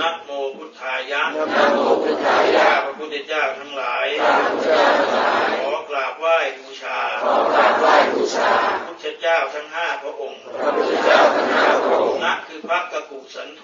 นะโมพุทธายะนะโมพุทธายะข้าพระพุทธเจ้าทั้งหลายข้าพเจ้าทั้งหลายขอกราบไหว้บูชาขอกราบไหว้บูชาพระพุทธเจ้าทั้งห้าพระองค์พระพุทธเจ้าทั้งห้าพระองค์นะคือพระกกุสันโธ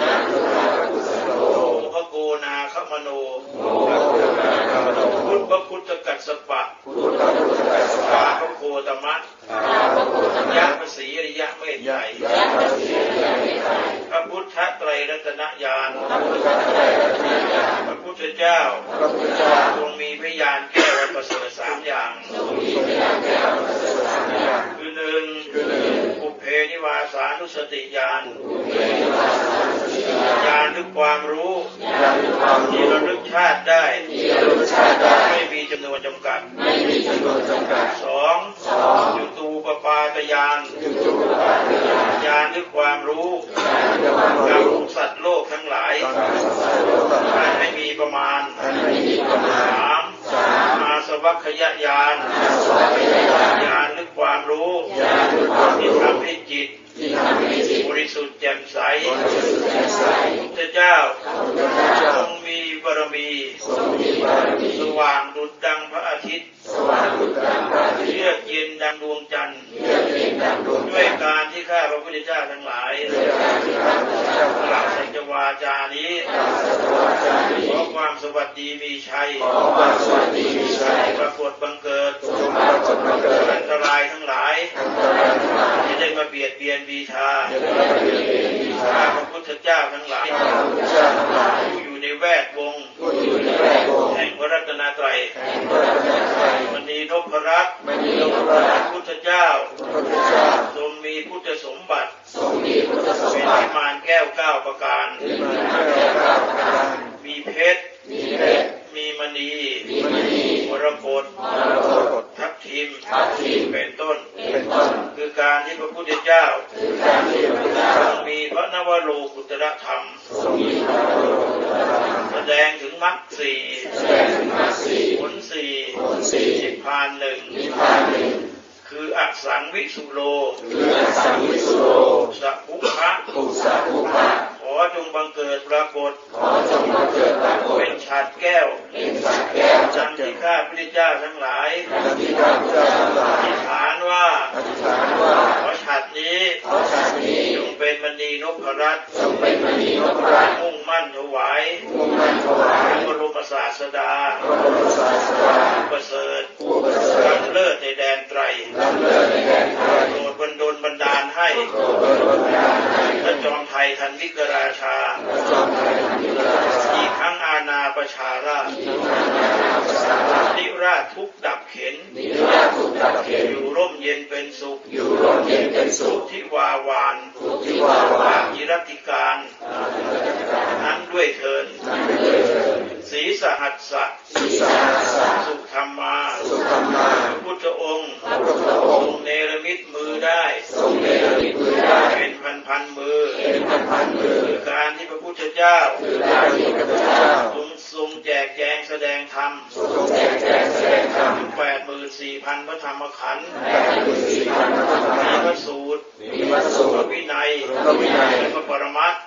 นะคือพระกุศลโลโอพระโกนาคมโนโมพระพุทธนาคามโนพุทธพระพุทธกัสสปะพุทธพระพุทธกัสสข้าปะพระโคตมะข้าพระโคตมะยะพระศรีอริยะเมตไตรยะพระศรีอริยเมตไตรพระพุ ทธไตรรัตนญาณพระพุทธไตรรัตนญาณพระพุทธเจ้าพระพุทธเจ้าทรงมีพยานแก้วประเสริฐสามอย่างทรงมีพระญาณแก้วประเสริฐสามอย่างคือหนึ่งคือหนึ่งอุเพนิวาสานุสติญาณเวนิวาสานุสติญาณญาณคือความรู้ญาณคือความที่รู้ระลึกชาติได้ที่ระลึกชาติได้ไม่มี จำนวนจำกัด ไม่มีจำนวนจำกัดสองสองจุตูปปาตญาณคือจุลปาตญาณญาณคือความรู้ญาณคือความกับรู้สัตว์โลกทั้งหลายการศึกษาโลกทั้งหลาอัยนไม่มีประมาณอันไม่มีประมาณสามสามอาสวัคยญาณอาสวะพยายานญาณคือความรู้ญาณคือความที่รู้ทำให้จิตที่ทำให้จิตบริสุทธิ์แจ่มใสบริสุทธิ์แจ่มใสพระพุทธเจ้าพระพุทธเจ้าทรงมี บารมีทรงมีบารมีสว่างดุจดังพระอาทิตย์สว่างดุจดังพระอาทิตย์เยือกเย็นดังดวงจันทร์เยือกเย็นดังดวงด้วยจันทร์การที่ข้าพระพุทธเจ้าทั้งหลายด้วยการที่พระพุทธเจ้ากล่าล่าววสัจวาจานี้กล่าวสัตวาจารีขอความสวัสดีมีชัยขอความสวัสดีมีชัยปรากฏบังเกิดจงปรากฏมาเกิดอันตรายทั้งหลายอันตรายทั้งหลายจะได้มาเบียดเบียนบีชาอย่าได้มาเบียดเบียนมีชาข้าพระพุทธเจ้าทั้งหลายข้าพระพุทธเจ้าทั้งหลายผู้อยู่ ในแวดวงผู้อยู่ในแวดวงแห่งพระรัตนตรัยแห่งพระรัตนตรัยมณีนพรัตน์มณีนพรัตพระน์พุทธเจ้าพระพุทธเจ้า ทรงมีพุทธสมบัติทรงมีพุทธสมเป็นบัวิติมานแก้วเก้าประการที่มาแก้วก้าวประการมีเพชรมีเพชร มีมณีมีมณีม รกตมรกตทับทิมทับทิมเป็นต้นเป็นต้น คือการที่พระพุทธเจ้าคือการที่พระพุทธทเจ้ารงมีพระนวโรกุตรธรรมทรงมีพระโลกุตระธรรม แสดงถึงมรรคสี่แสดงถึงมาสีผลสี่ผลสี่นิพพานหนึ่งนิพพานหนึ่งคืออักสังวิสุโลคืออสังวิสุโรสัพพุพะ ปุสสะภูปะขอจงบังเกิดปรากฏ ขอจงมาเกิดปรากฏ เป็นฉัดแก้ว เป็นสัตว์แก้วจังที่ข้าพระพุทธเจ้าทั้งหลายดังที่ข้าพเจ้าทั้งหลาอยธิษฐานว่าอธิษฐานว่า ขอฉัดนี้ขอชาตินี้จงเป็นมณีนพรัตน์จงเป็นมณีนพรัตน์มุ่งมั่นถวายมุ่งมั่นถวายพระบรมศาสดาพระบรมศาสดาผู้ประเสริฐผู้ประเสริฐล้ำเลิศในแดนไตรล้ำเลิศในแดนไทยโปรดบันดลบันดาลให้โปรดโดนบันดาลให้พระ จอมไทยทันวิกราชาพระจอมไทยนิราชาอีกทั้งอาณาประชาราชที่นานาภาษาราชนิราชทุกข์ดับเข็นนิราชถูกดับเข็น อยู่ร่มเย็นเป็นสุข อยู่ร่มเย็นเป็นสุขที่วาวานทุกที่ว่าวาจิรติการ นั้นด้วยเทินนั้นไม่เลยเถิดศีสหัสสะศีสาสะสุขธรรมาสุขมาพระพุทธองค์พระพุทธอทงรค์งเนรมิตมือได้ พระพุทธเจ้าคือการที่พระพุทธเจ้าทรงทรงแจกแจงแสดงธรรมทรงแจกแจงแสดงธรรมแปดหมื่นสี่พันพระธรรมขันธ์แปดหมื่นสี่พันพระธรรมมีขันพระธ์สูตรมีวัสสุพระวินัยพระวินัยและพระปรมัตถ์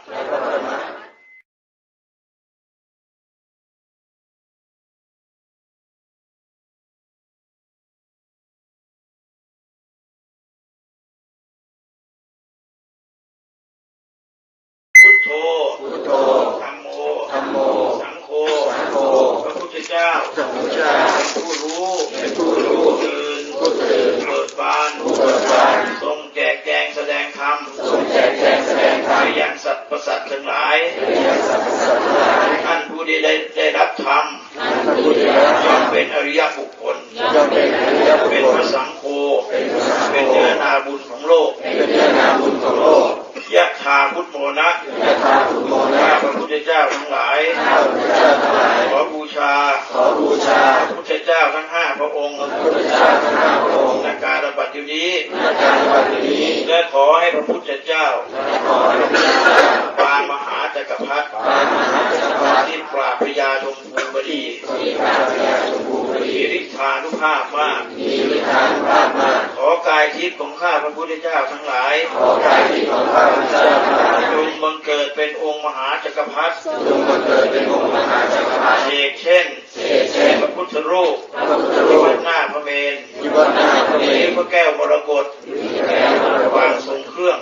ธเจ้าพระพุทธเจ้าผู้รู้เป็นผู้รู้ตื่นผู้ตื่นเบิกบานผู้เบิกบานทรงแจกแจงแสดงธรรมทรงแจกแจงแสดงธรรไปมยังสัตว์ประสัตว์ทั้งหลายเป็นอย่างสรรพสัตว์ทั้งหลายท่านผู้ที่ได้ได้รับธรรมพระพุทธเจ้าย่อมเป็นอริยบุคคลย่อมเป็นอริยบุคเป็นคพลระสังโฆเป็นพระสังโฆเป็นเนื้อนาบุญของโลกเป็นเนื้อนาบุญของโลกยะถาพุทโมนะยะถาภูโมนะข้าพระพุทธเจ้าทั้งหลาย บูชา ขอบูชาพระพุทธเจ้าทั้งห้าพระองค์พระพุทธเจ้าทั้งห้าพระองค์ในการบัตินี้ในการปฏิบัตินี้และขอให้พระพุทธเจ้าและขอให้พระพุทธเจ้าปางมหาจักรพรรดิปางมหาจักรพรรดิ ดีที่พระพยาชมพูบมีดีฤทธานุภาพมากมีวิธานุภาพมาก ขอกายทิพย์ของข้าพระพุทธเจ้าทั้งหลาย ขอกายที่ของข้าพระเจ้าทั้งหลายจงบังเกิดเป็นองค์มหาจักรพรรดิจงบังเกิดเป็นองค์มหาจักรพรรดิเอกเช่นเช่นพระพุทธรูปพระพุทธรูปหน้าพระเมรุวัดหน้าพระเมรุพระแก้วมรกตแก้วมรกวางทรงเครื่อง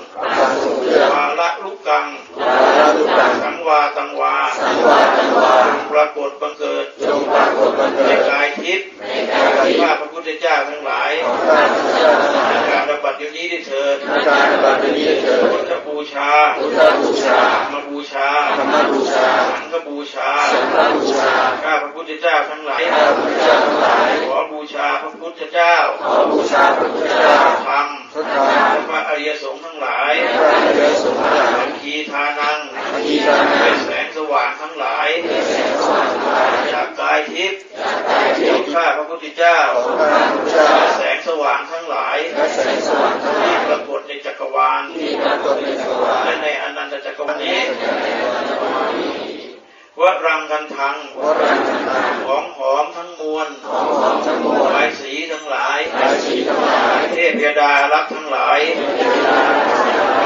ข้าพระพุทธเจ้าทั้งหลายข้าพเจ้าทั้งหลายขอบูชาพระพุทธเจ้าขอบูชาพระพุทธเจ้าธรรมพระธรรมและพระอริยสงฆ์ทั้งหลายพระอริยสงฆ์ทั้งหลายทีทานังที่ทานัเป็งนแสงสว่างทั้งหลายแสงสว่างทั้งหลายจากกายทิพย์กายทิขอพงย์ข้าพระพุทธเจ้าของข้าพเจ้าและแสงสว่างทั้งหลายและแสงสว่างทั้งหลาที่ยปรากฏในจักรวาลที่ปรากฏในจักรวาลและในอนันตจักรวาลนี้ในวันนี้ วรังกันทังวรังคันตังของหอมทั้งมวลของหอมทั้งมวลใบายสีทั้งหลายราชีทั้งหลาย เทพยดารักษ์ทั้งหลาย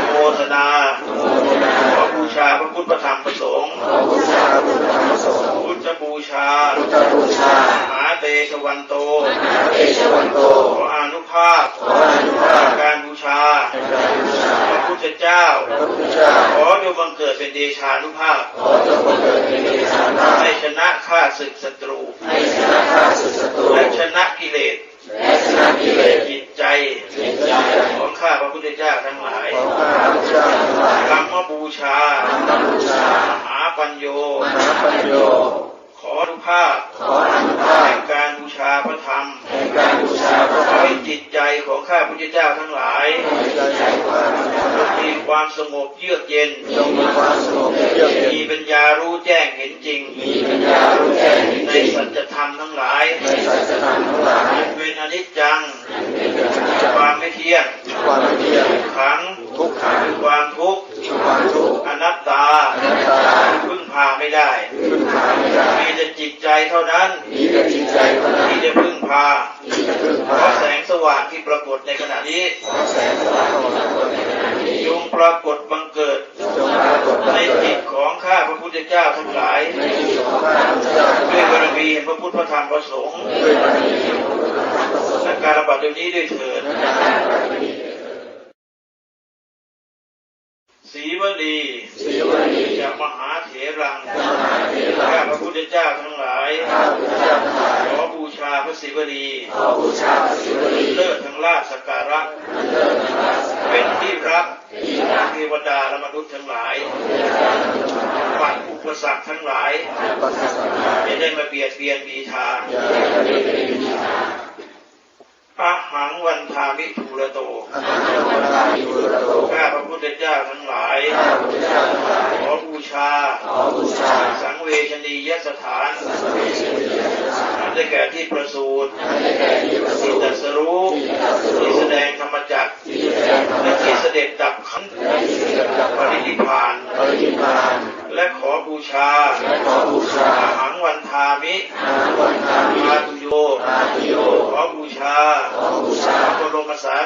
โมทนาโมทนาขอบูชาพระพุทธพระธรรมพระสงฆ์ขอบูชาพุทธธรรมสงฆ์พุทธบูชาพุทธบูชา มหาเตชวันโตพระเอชวันโตขออานุ ภาพขออนุภาพการบูชาในการบูชาพระพุทธเจ้าพระพุทธเจ้า ขอจงบังเกิดเป็นเดชานุภาพขอจงบังเกิดเป็นเดชานาให้ชนะข้าศึกศัตรูให้ชนะข้าศึกศัตรูและช ความสงบเยือกเย็นจงมีความสงบเยือกเย็นมีปัญญารู้แจ้งเห็นจริง มีปัญญารู้แจ้งเห็นในจริงสัจธรรมทั้งหลายในสัจธรรมทั้งหลายเป็นอนิจจังเป็นเกิดจากความไม่เที่ยงความไม่เที่ยงขังทุกขังความทุกข์ความทุกข์อนัตตาอนัตตาพึ่งพาไม่ได้พึ่งพาไม่ได้มีแต่จิตใจเท่านั้นมีแต่จิตใจเท่านั้นที่จะพึ่งพาที่จะพึ่งเพพาราะแสงส ว่างที่ปรากฏในขณะนี้ขอแสงสว่างของเราในขณะนี้จงปรากฏบังเกิดจงปรากฏบังในเกิจิดตของข้าพระพุทธเจ้าทั้งหลายในจิตของข้าพเจ้าทั้งหด้วยลายบารมีแห่งพระพุทธพระธรรมพระสงฆ์ด้วยบารมีของพระพุทธธรรมพระสงฆ์และการระบาดเดี๋ยวนี้ด้วยเถิด และการบารมี สีวลี สีวลี จากมหาเถ รังมหาเถระข้าพระพุทธเจ้าทั้งหลายข้าพเจ้าทั้งหลายขอบูชาพระศิวลีขอบูชาพระศิวลีเลิศทั้งลาภสักการะอันเลิศในราชการเป็นที่รักที่ขอรังกเทวดาและมนุษย์ทั้งหลายเวลาทั้งหลายปัดอุปสรรคทั้งหลายปัสสาวะจะได้มาเบียดเบียนบีทา อย่าได้เป็นวิชาอะหังวันทามิทูระโตอันนั้นเวลาอยู่ระโตข้าพระพุทธเจ้าทั้งหลายข้าพเจ้าทั้งหลายขอบูชาขอบูชา สังเวชนียสถานสังเวชนียสถานอันได้แก่ที่ประสูติ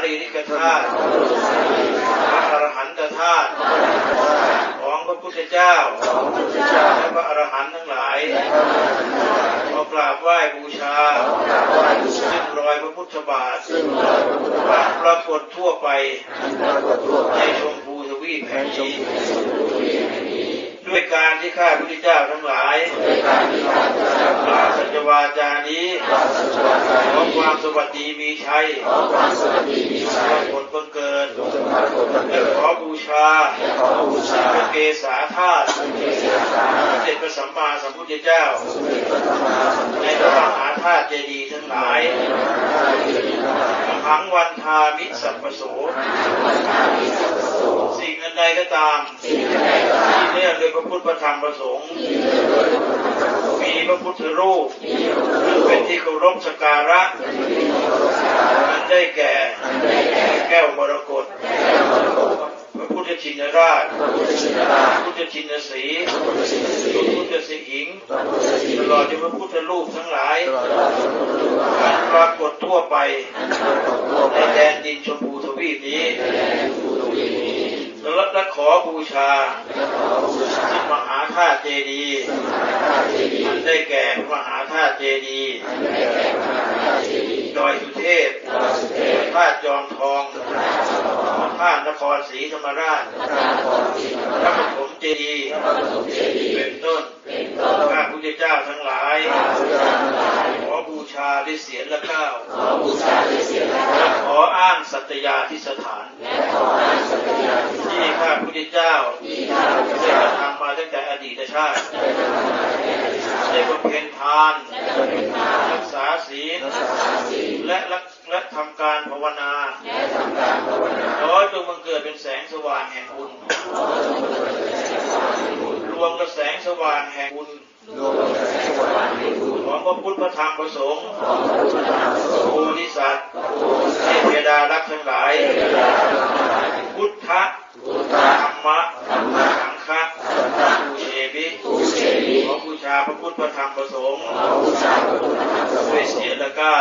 รีริกธาตุพระบรมสารีริกพระอรหันตธาตุของพระพุทธเจ้าและพระอรหันต์ทั้งหลายและพรากราบไหว้บูชาซึ่งรอยพระพุทธบาทซึ่งรอยพระพุทธบาทปรากฏทั่วไปในชมพูทวีปแห่งนี้พูสุรีแห่งนี้ด้วยการที่ข้าพุทธเจ้าทั้งหลาย จวาจานี้ปราศจากการขอความสวัสดีมีชัยขอความสวัสดีมีปชัยรากฏบังเกิดจงปรากฏบังและเกิดขอบูชาและขอบูชาพระเกศาธาตุซึ่งเกศาสาพระเด็จพระสัมมาสัมพุทธเจ้าสมเด็จพระธรรมาสัมพุทในธพระเจ้ามหาธาตุเจดีย์ทั้ หลายทั้งวันทามิสัพพโสสิ่งใดก็ตามที่เนี่ยกโดยพระพุทธธรรมประสงค์ มีพระพุทธรูปเป็นที่เคารพสการะนั่นได้แก่ แก้วมรกต แก้วมรกต พระพุ ทธชินราช พระพุทธชินราชพระพุทธชินสีห์พระพุทธชินสีพระห์พุทธสิหิงพระพุทธชินตลอดจนพระพุทธรูปทั้งหลายตลอดพระพุทธรูปอันปรากฏทั่วไปอันปรากฏทั่วในไปแดนดินชมพูทวีปนี้ในแดนภูทวีนี้และและขออบูชาสิ่งมหาธาตุเจดีย์อันได้แก่พระมหาธาตุเจดีย์ดอยสุเทพพระธาตุจอมทอง พระธาตุนครศรีธรรมราชพระปฐมเจดีย์เป็นต้นข้าพุทธเจ้าทั้งหลายขอบูชาด้วยเสียงและก้าวและขออ้างสัตยาธิสถานที่ข้าพุทธเจ้าได้กระทำมาตั้งแต่อดีตชาติได้บำเพ็ญทานรักษาศีลและรัก และทำการภาวนาขอจงบังเกิดเป็นแสงสว่างแห่งบุญรวมกับแสงสว่างแห่งบุญของพระพุทธพระธรรมพระสงฆ์โพธิสัตว์เทพดารักษ์ทั้งหลาย พุทธะธรรมะาพระพุทธพระธรรมพระสงฆ์ด้วยเสียละเก้า